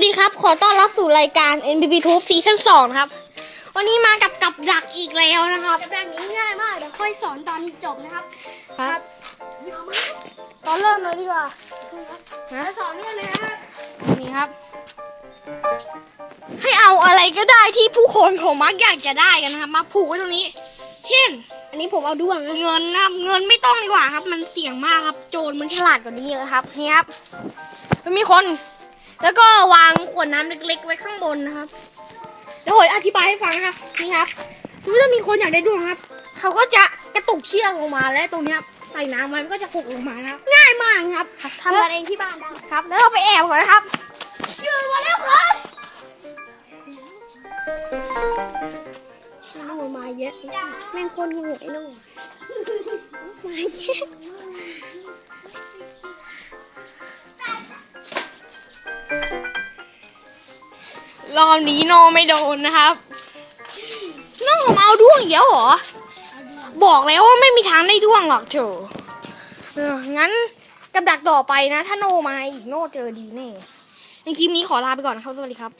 วัสดีครับ ขอต้อนรับสู่รายการ NPP Tube ซีซั่น2นะครับ วันนี้มากับกับดักอีกแล้วนะครับกับดักนี้ง่ายมากเดี๋ยวค่อยสอนตอนจบนะครับ ครับเดี๋ยวมาตอนเริ่มเลยดีกว่าจะสอนกันเลยนะครับนี่ครับ ให้เอาอะไรก็ได้ที่ผู้คนเขามักอยากจะได้กันนะครับ มาผูกไว้ตรงนี้ เช่น อันนี้ผมเอาด้วงนะเงินนะครับเงินไม่ต้องดีกว่าครับ มันเสี่ยงมากครับ โจรมันฉลาดกว่านี้เยอะครับนี่ครับมันมีคน แล้วก็วางขวดน้ำเล็ก ๆ ไว้ข้างบนนะครับ เดี๋ยวผมอธิบายให้ฟังนะครับนี่ครับสมมติถ้ามีคนอยากได้ดวงครับ เขาก็จะกระตุกเชือกลงมาและตรงเนี้ยใส่น้ำไว้มันก็จะหกลงมานะครับง่ายมากครับทำกันเองที่บ้านได้ครับ แล้วเราไปแอบก่อนนะครับยืนมาแล้วครับชิโน่มาเยอะแม่งคนหูไอ้โน่มาเยอะ รอบนี้โนไม่โดนนะครับน้องผมเอาด้วงเดียวเหรอ บอกแล้วว่าไม่มีทางได้ด้วงหรอกเถอะเอองั้นกับดักต่อไปนะ ถ้าโนมาอีกโนเจอดีแน่ในคลิปนี้ขอลาไปก่อนนะครับ สวัสดีครับ